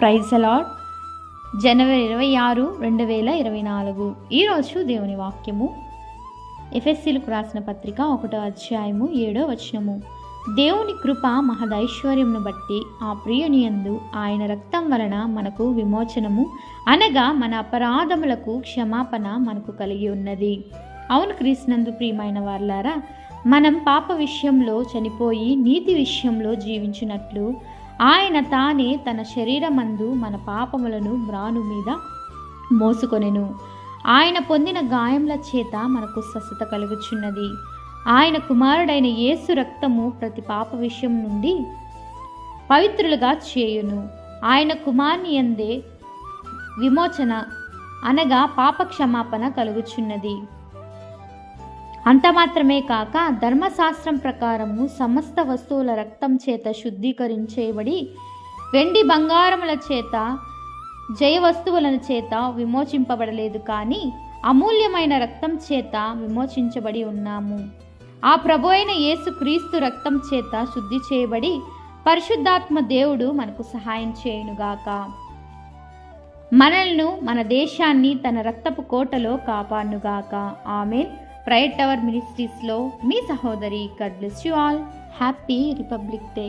Praise అలాడ్ జనవరి ఇరవై ఆరు రెండు వేల ఇరవై నాలుగు. ఈరోజు దేవుని వాక్యము. ఎఫ్ఎస్సీలకు రాసిన పత్రిక ఒకటో అధ్యాయము ఏడో వచనము. దేవుని కృప మహదైశ్వర్యమును బట్టి ఆ ప్రియునియందు ఆయన రక్తం వలన మనకు విమోచనము అనగా మన అపరాధములకు క్షమాపణ మనకు కలిగి ఉన్నది. అవును క్రీస్తునందు ప్రియమైన వార్లారా మనం పాప విషయంలో చనిపోయి నీతి విషయంలో జీవించినట్లు ఆయన తానే తన శరీరమందు మన పాపములను మ్రాను మీద మోసుకొనెను. ఆయన పొందిన గాయముల చేత మనకు స్వస్థత కలుగుచున్నది. ఆయన కుమారుడైన యేసు రక్తము ప్రతి పాప విషయం నుండి పవిత్రులుగా చేయును. ఆయన కుమార్ని అందే విమోచన అనగా పాప క్షమాపణ కలుగుచున్నది. అంత మాత్రమే కాక ధర్మశాస్త్రం ప్రకారము సమస్త వస్తువుల రక్తం చేత శుద్ధీకరించేబడి వెండి బంగారముల చేత జయ వస్తువుల చేత విమోచింపబడలేదు కానీ అమూల్యమైన రక్తం చేత విమోచించబడి ఉన్నాము. ఆ ప్రభు అయిన యేసు క్రీస్తు రక్తం చేత శుద్ధి చేయబడి పరిశుద్ధాత్మ దేవుడు మనకు సహాయం చేయునుగాక. మనల్ను మన దేశాన్ని తన రక్తపు కోటలో కాపాడునుగాక. ఆమెన్. ప్రైట్ టవర్ మినిస్ట్రీస్లో మీ సహోదరి God bless you all happy republic day